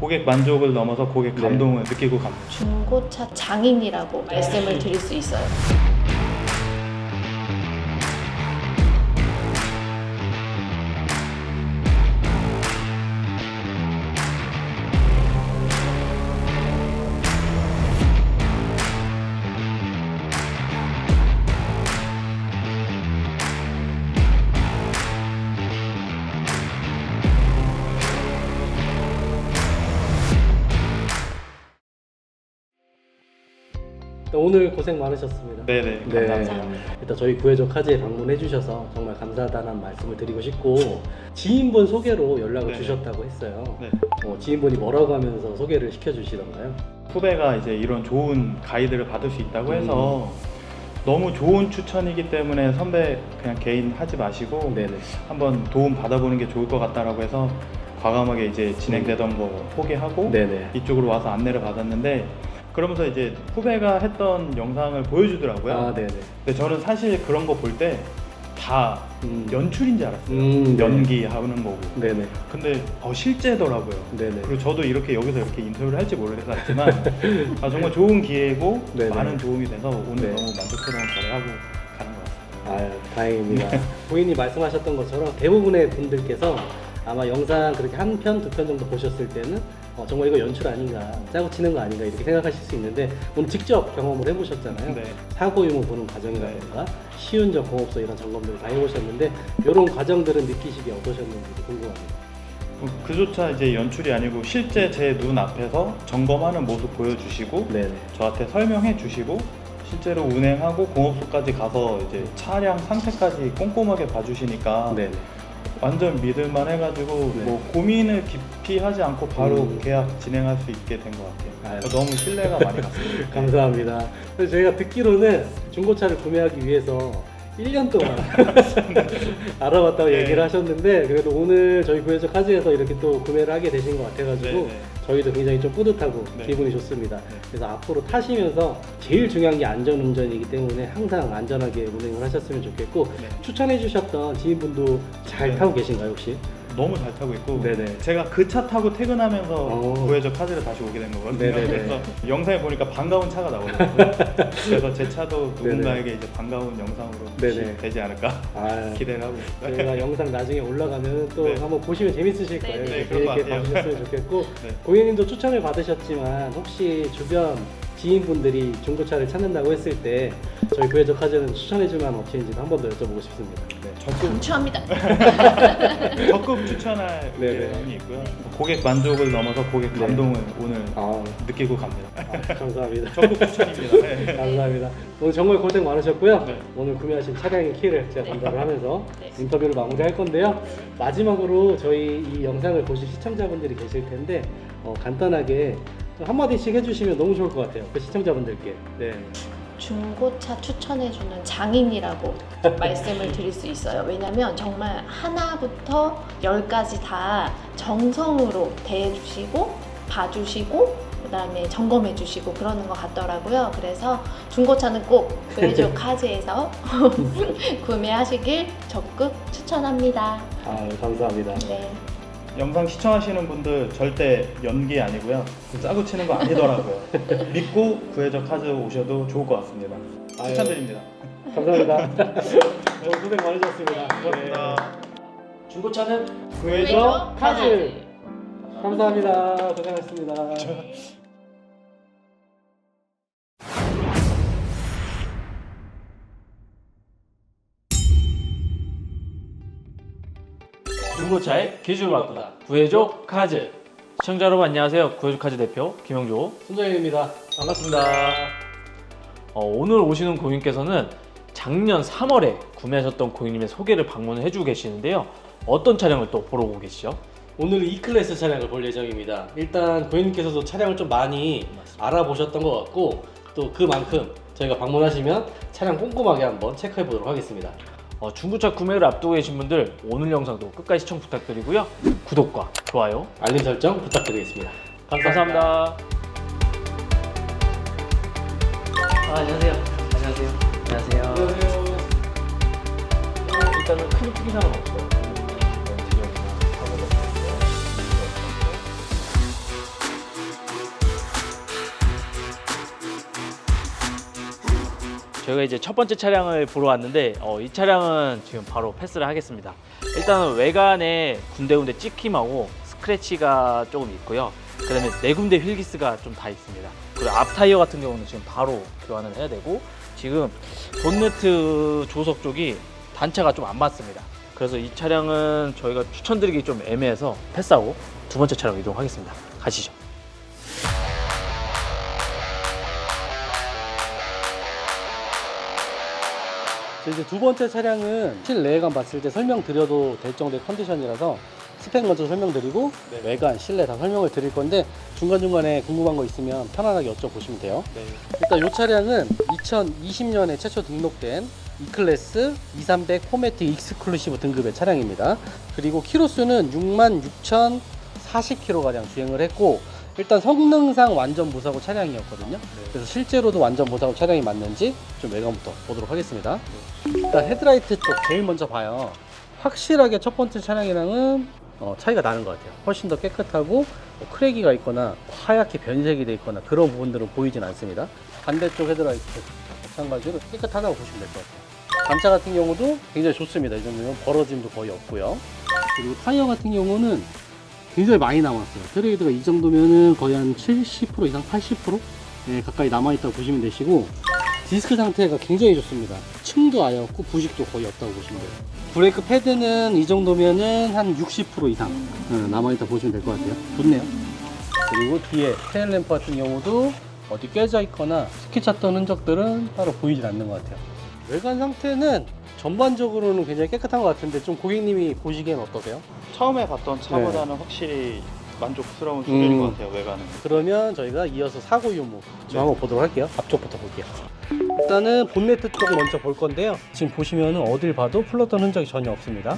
고객 만족을 넘어서 고객 네. 감동을 느끼고 갑니다. 중고차 장인이라고 말씀을 드릴 수 있어요. 오늘 고생 많으셨습니다. 네네 네. 감사합니다. 일단 저희 구해적 카즈에 방문해 주셔서 정말 감사하다는 말씀을 드리고 싶고 지인분 소개로 연락을 네. 주셨다고 했어요. 네. 어, 지인분이 뭐라고 하면서 소개를 시켜주시던가요? 후배가 이제 이런 좋은 가이드를 받을 수 있다고 해서 음. 너무 좋은 추천이기 때문에 선배 그냥 개인 하지 마시고 네네. 한번 도움 받아보는 게 좋을 것 같다라고 해서 과감하게 이제 진행되던 거 포기하고 네네. 이쪽으로 와서 안내를 받았는데 그러면서 이제 후배가 했던 영상을 보여주더라고요. 아 네네. 근데 저는 사실 그런 거 볼 때 다 음. 연출인 줄 알았어요. 음, 네. 연기하는 거고. 네네. 근데 어, 실제더라고요. 네네. 그리고 저도 이렇게 여기서 이렇게 인터뷰를 할지 몰랐지만 아, 정말 좋은 기회고 네네. 많은 도움이 돼서 오늘 네. 너무 만족스러운 거래하고 가는 것 같습니다. 아유, 다행입니다. 고객님 말씀하셨던 것처럼 대부분의 분들께서 아마 영상 그렇게 한 편, 두 편 정도 보셨을 때는 어, 정말 이거 연출 아닌가, 짜고 치는 거 아닌가 이렇게 생각하실 수 있는데 오늘 직접 경험을 해보셨잖아요. 네. 사고 유무 보는 과정이라든가 시운전 공업소 이런 점검들을 다 해보셨는데 이런 과정들은 느끼시기 어떠셨는지 궁금합니다. 그- 그조차 이제 연출이 아니고 실제 제 눈 앞에서 점검하는 모습 보여주시고 네네. 저한테 설명해 주시고 실제로 운행하고 공업소까지 가서 이제 차량 상태까지 꼼꼼하게 봐주시니까 네네. 완전 믿을만 해가지고 네. 뭐 고민을 깊이 하지 않고 바로 음. 계약 진행할 수 있게 된 것 같아요. 아유. 너무 신뢰가 많이 갔습니다. 감사합니다. 그래서 저희가 듣기로는 중고차를 구매하기 위해서 1년 동안 알아봤다고 네. 얘기를 하셨는데 그래도 오늘 저희 구해적 카즈에서 이렇게 또 구매를 하게 되신 것 같아가지고 네, 네. 저희도 굉장히 좀 뿌듯하고 네. 기분이 좋습니다. 그래서 앞으로 타시면서 제일 중요한 게 안전운전이기 때문에 항상 안전하게 운행을 하셨으면 좋겠고 네. 추천해 주셨던 지인분도 잘 네. 타고 계신가요 혹시? 너무 잘 타고 있고 네네. 제가 그 차 타고 퇴근하면서 어. 구해적 카드를 다시 오게 된 거거든요. 네네네. 그래서 영상에 보니까 반가운 차가 나오더라고요. 그래서 제 차도. 누군가에게 이제 반가운 영상으로 네네. 되지 않을까 아, 기대를 하고 있습니다. 저희가 영상 나중에 올라가면 또 네. 한번 보시면 재밌으실 거예요. 네, 네. 네, 그런 것 이렇게 같아요. 봐주셨으면 좋겠고 네. 고객님도 추천을 받으셨지만 혹시 주변 지인분들이 중고차를 찾는다고 했을 때 저희 구해적 카즈는 추천해줄 만한 업체인지도 한번 더 여쭤보고 싶습니다. 네. 적극 강추합니다. 적극 추천할 네네. 의견이 있고요. 고객 만족을 넘어서 고객 네. 감동을 오늘 아, 느끼고 갑니다. 아, 감사합니다. 적극 추천입니다. 네. 감사합니다. 오늘 정말 고생 많으셨고요. 네. 오늘 구매하신 차량의 키를 제가 전달을 하면서 네. 인터뷰를 마무리할 건데요. 마지막으로 저희 이 영상을 보실 시청자분들이 계실 텐데 어, 간단하게 좀 한마디씩 해주시면 너무 좋을 것 같아요. 그 시청자분들께. 네. 중고차 추천해주는 장인이라고 말씀을 드릴 수 있어요. 왜냐면 정말 하나부터 열까지 다 정성으로 대해주시고 봐주시고 그다음에 점검해 주시고 그러는 것 같더라고요. 그래서 중고차는 꼭 구해줘 카즈에서 구매하시길 적극 추천합니다. 아, 감사합니다. 네. 영상 시청하시는 분들 절대 연기 아니고요. 짜고 치는 거 아니더라고요. 믿고 구해적 카드 오셔도 좋을 것 같습니다. 아유. 추천드립니다. 감사합니다. 오늘 고생 많으셨습니다. 감사합니다. 중고차는 구해줘 카즈. 감사합니다. 고생하셨습니다. 중고차의 기준을 바꾸다 구해줘 카즈 시청자 여러분 안녕하세요 구해줘 카즈 대표 김영조 순정입니다. 반갑습니다 어, 오늘 오시는 고객님께서는 작년 3월에 구매하셨던 고객님의 소개를 방문을 해주고 계시는데요 어떤 차량을 또 보러 오고 계시죠? 오늘 E클래스 차량을 볼 예정입니다. 일단 고객님께서도 차량을 좀 많이 알아보셨던 것 같고 또 그만큼 저희가 방문하시면 차량 꼼꼼하게 한번 체크해 보도록 하겠습니다. 어, 중고차 구매를 앞두고 계신 분들 오늘 영상도 끝까지 시청 부탁드리고요 구독과 좋아요 알림 설정 부탁드리겠습니다. 감사합니다. 아, 안녕하세요. 안녕하세요. 안녕하세요. 안녕하세요. 일단은 큰 특이사항은 없어요. 저희가 이제 첫 번째 차량을 보러 왔는데 어, 이 차량은 지금 바로 패스를 하겠습니다. 일단은 외관에 군데군데 찍힘하고 스크래치가 조금 있고요. 그 다음에 네 군데 휠기스가 좀 다 있습니다. 그리고 앞 타이어 같은 경우는 지금 바로 교환을 해야 되고 지금 본네트 조석 쪽이 단차가 좀 안 맞습니다. 그래서 이 차량은 저희가 추천드리기 좀 애매해서 패스하고 두 번째 차량 이동하겠습니다. 가시죠. 이제 두 번째 차량은 실내외관 봤을 때 설명드려도 될 정도의 컨디션이라서 스펙 먼저 설명드리고 네. 외관, 실내 다 설명을 드릴 건데 중간중간에 궁금한 거 있으면 편안하게 여쭤보시면 돼요. 네. 일단 이 차량은 2020년에 최초 등록된 E클래스 2300 포매틱 익스클루시브 등급의 차량입니다. 그리고 키로수는 66,040km가량 주행을 했고 일단 성능상 완전 무사고 차량이었거든요. 그래서 실제로도 완전 무사고 차량이 맞는지 좀 외관부터 보도록 하겠습니다. 일단 헤드라이트 쪽 제일 먼저 봐요. 확실하게 첫 번째 차량이랑은 어, 차이가 나는 것 같아요. 훨씬 더 깨끗하고 뭐 크랙이가 있거나 하얗게 변색이 돼 있거나 그런 부분들은 보이진 않습니다. 반대쪽 헤드라이트 마찬가지로 깨끗하다고 보시면 될 것 같아요. 단차 같은 경우도 굉장히 좋습니다. 이 정도면 벌어짐도 거의 없고요. 그리고 타이어 같은 경우는 굉장히 많이 남았어요. 트레이드가 이 정도면은 거의 한 70% 이상 80% 네, 가까이 남아있다고 보시면 되시고 디스크 상태가 굉장히 좋습니다. 층도 아예 없고 부식도 거의 없다고 보시면 돼요. 브레이크 패드는 이 정도면은 한 60% 이상 어, 남아있다 보시면 될 것 같아요. 좋네요. 그리고 뒤에 테일 램프 같은 경우도 어디 깨져 있거나 스키 찼던 흔적들은 따로 보이질 않는 것 같아요. 외관 상태는 전반적으로는 굉장히 깨끗한 것 같은데 좀 고객님이 보시기엔 어떠세요? 처음에 봤던 차보다는 확실히 만족스러운 수준인 음. 것 같아요 외관은. 그러면 저희가 이어서 사고 유무 좀 한번 보도록 할게요. 앞쪽부터 볼게요. 일단은 본네트 쪽을 먼저 볼 건데요. 지금 보시면은 어딜 봐도 풀렀던 흔적이 전혀 없습니다.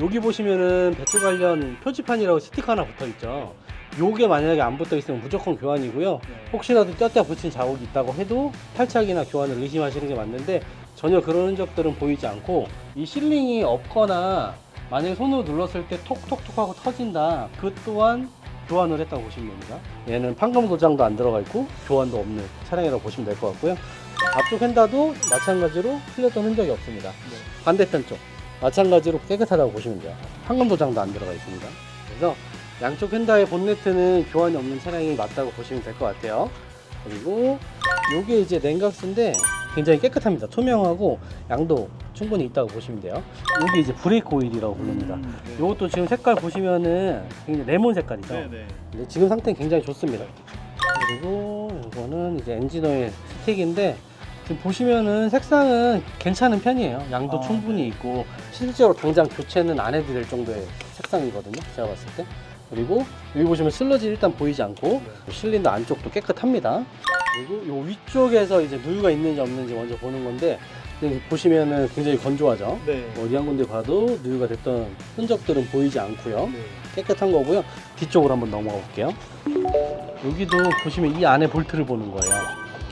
여기 보시면은 배출 관련 표지판이라고 스티커 하나 붙어 있죠. 요게 만약에 안 붙어 있으면 무조건 교환이고요. 혹시라도 떼었다 붙인 자국이 있다고 해도 탈착이나 교환을 의심하시는 게 맞는데 전혀 그런 흔적들은 보이지 않고 이 실링이 없거나 만약에 손으로 눌렀을 때 톡톡톡 하고 터진다. 그 또한 교환을 했다고 보시면 됩니다. 얘는 판금 도장도 안 들어가 있고 교환도 없는 차량이라고 보시면 될 것 같고요. 앞쪽 휀다도 마찬가지로 틀렸던 흔적이 없습니다. 반대편 쪽 마찬가지로 깨끗하다고 보시면 돼요. 판금 도장도 안 들어가 있습니다. 그래서 양쪽 휀다의 본네트는 교환이 없는 차량이 맞다고 보시면 될 것 같아요. 그리고 요게 이제 냉각수인데 굉장히 깨끗합니다. 투명하고 양도 충분히 있다고 보시면 돼요. 요게 이제 브레이크 오일이라고 부릅니다. 요것도 지금 색깔 보시면은 굉장히 레몬 색깔이죠. 네 네. 근데 지금 상태는 굉장히 좋습니다. 그리고 이거는 이제 엔진 오일 스틱인데 지금 보시면은 색상은 괜찮은 편이에요. 양도 아, 충분히 네. 있고 실제로 당장 교체는 안 해도 될 정도의 색상이거든요. 제가 봤을 때. 그리고 여기 보시면 슬러지 일단 보이지 않고 실린더 안쪽도 깨끗합니다. 그리고 요 위쪽에서 이제 누유가 있는지 없는지 먼저 보는 건데 보시면은 굉장히 건조하죠. 네. 어디 한 군데 봐도 누유가 됐던 흔적들은 보이지 않고요. 네. 깨끗한 거고요. 뒤쪽으로 한번 넘어가 볼게요. 여기도 보시면 이 안에 볼트를 보는 거예요.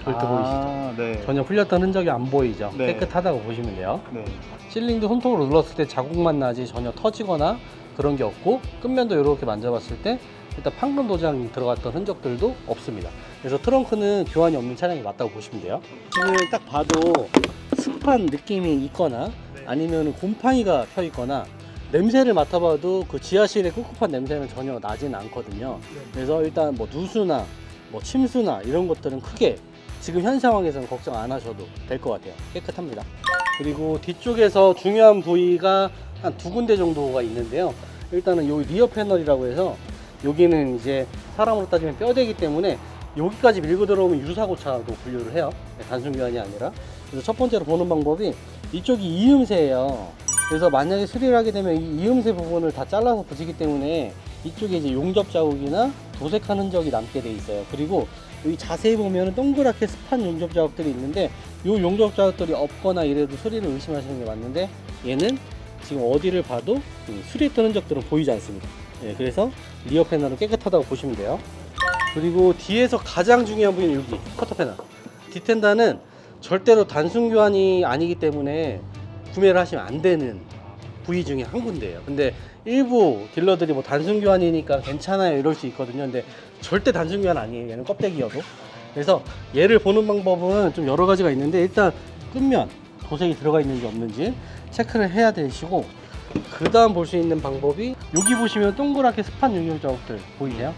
볼트 보이시죠? 아, 네. 전혀 풀렸던 흔적이 안 보이죠? 네. 깨끗하다고 보시면 돼요. 네. 실링도 손톱으로 눌렀을 때 자국만 나지 전혀 터지거나 그런 게 없고 끝면도 이렇게 만져봤을 때 일단 판금 도장이 들어갔던 흔적들도 없습니다. 그래서 트렁크는 교환이 없는 차량이 맞다고 보시면 돼요. 지금 딱 봐도 습한 느낌이 있거나 아니면 곰팡이가 펴 있거나 냄새를 맡아봐도 그 지하실의 꿉꿉한 냄새는 전혀 나지는 않거든요. 그래서 일단 뭐 누수나 뭐 침수나 이런 것들은 크게 지금 현 상황에서는 걱정 안 하셔도 될 것 같아요. 깨끗합니다. 그리고 뒤쪽에서 중요한 부위가 한 두 군데 정도가 있는데요. 일단은 요 리어 패널이라고 해서 여기는 이제 사람으로 따지면 뼈대기 때문에 여기까지 밀고 들어오면 유사고차로 분류를 해요. 네, 단순 교환이 아니라. 그래서 첫 번째로 보는 방법이 이쪽이 이음새예요. 그래서 만약에 수리를 하게 되면 이 이음새 부분을 다 잘라서 붙이기 때문에 이쪽에 이제 용접 자국이나 도색한 흔적이 남게 돼 있어요. 그리고 여기 자세히 보면 동그랗게 습한 용접 자국들이 있는데 이 용접 자국들이 없거나 이래도 수리를 의심하시는 게 맞는데 얘는 지금 어디를 봐도 이 수리했던 흔적들은 보이지 않습니다. 예, 그래서 리어 패널은 깨끗하다고 보시면 돼요. 그리고 뒤에서 가장 중요한 부위는 여기 커터 패널. 디텐다는 절대로 단순 교환이 아니기 때문에 구매를 하시면 안 되는 부위 중에 한 군데예요. 근데 일부 딜러들이 뭐 단순 교환이니까 괜찮아요 이럴 수 있거든요. 근데 절대 단순 교환 아니에요. 얘는 껍데기여도. 그래서 얘를 보는 방법은 좀 여러 가지가 있는데 일단 끝면 도색이 들어가 있는지 없는지 체크를 해야 되시고 그 다음 볼 수 있는 방법이 여기 보시면 동그랗게 습한 용역 자국들 보이세요?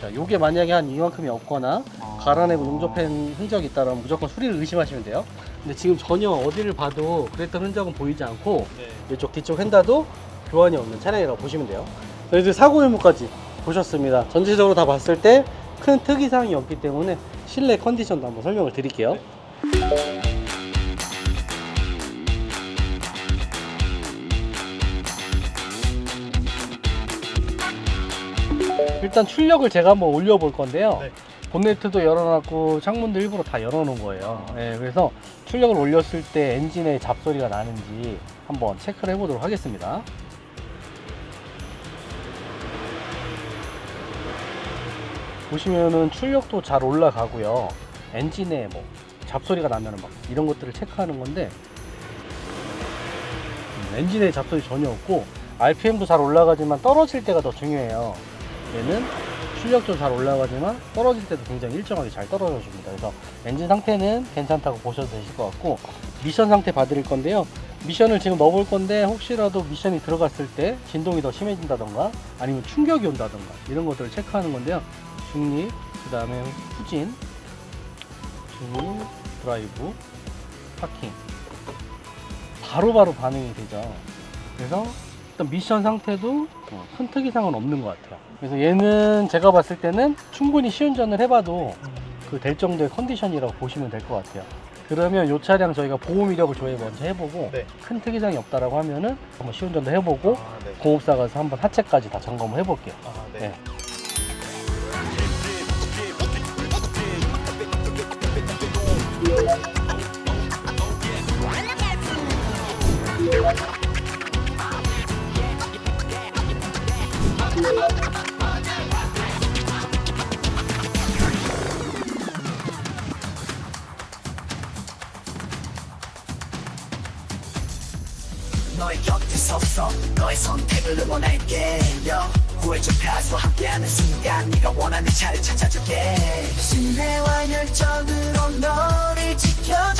자, 요게 만약에 한 이만큼이 없거나 갈아내고 용접한 흔적이 있다면 무조건 수리를 의심하시면 돼요. 근데 지금 전혀 어디를 봐도 그랬던 흔적은 보이지 않고 이쪽 뒤쪽 휀다도 교환이 없는 차량이라고 보시면 돼요. 그래서 사고 유무까지 보셨습니다. 전체적으로 다 봤을 때 큰 특이사항이 없기 때문에 실내 컨디션도 한번 설명을 드릴게요. 일단 출력을 제가 한번 올려볼 건데요. 네. 본네트도 열어놨고 창문도 일부러 다 열어놓은 거예요. 예, 그래서 출력을 올렸을 때 엔진의 잡소리가 나는지 한번 체크를 해보도록 하겠습니다. 보시면은 출력도 잘 올라가고요. 엔진에 뭐 잡소리가 나면은 막 이런 것들을 체크하는 건데 음, 엔진에 잡소리 전혀 없고 RPM도 잘 올라가지만 떨어질 때가 더 중요해요. 얘는 출력도 잘 올라가지만 떨어질 때도 굉장히 일정하게 잘 떨어져 줍니다. 그래서 엔진 상태는 괜찮다고 보셔도 되실 것 같고 미션 상태 봐드릴 건데요. 미션을 지금 넣어볼 건데 혹시라도 미션이 들어갔을 때 진동이 더 심해진다던가 아니면 충격이 온다던가 이런 것들을 체크하는 건데요. 중립, 그 다음에 후진, 중립, 드라이브, 파킹 바로바로 반응이 되죠. 그래서 일단 미션 상태도 어, 큰 특이사항은 없는 것 같아요. 그래서 얘는 제가 봤을 때는 충분히 시운전을 해봐도 그 될 정도의 컨디션이라고 보시면 될 것 같아요. 그러면 이 차량 저희가 보험 이력을 조회 먼저 해보고 네. 큰 특이사항이 없다라고 하면은 한번 시운전도 해보고 아, 네. 공업사 가서 한번 하체까지 다 점검을 해볼게요. 아, 네. 네. 너의 곁에 서서 너의 선택을 응원할게. y 구해줘 패스와 함께하는 순간 네가 원하는 차를 찾아줄게. 신뢰와 열정으로 너를 지켜줘.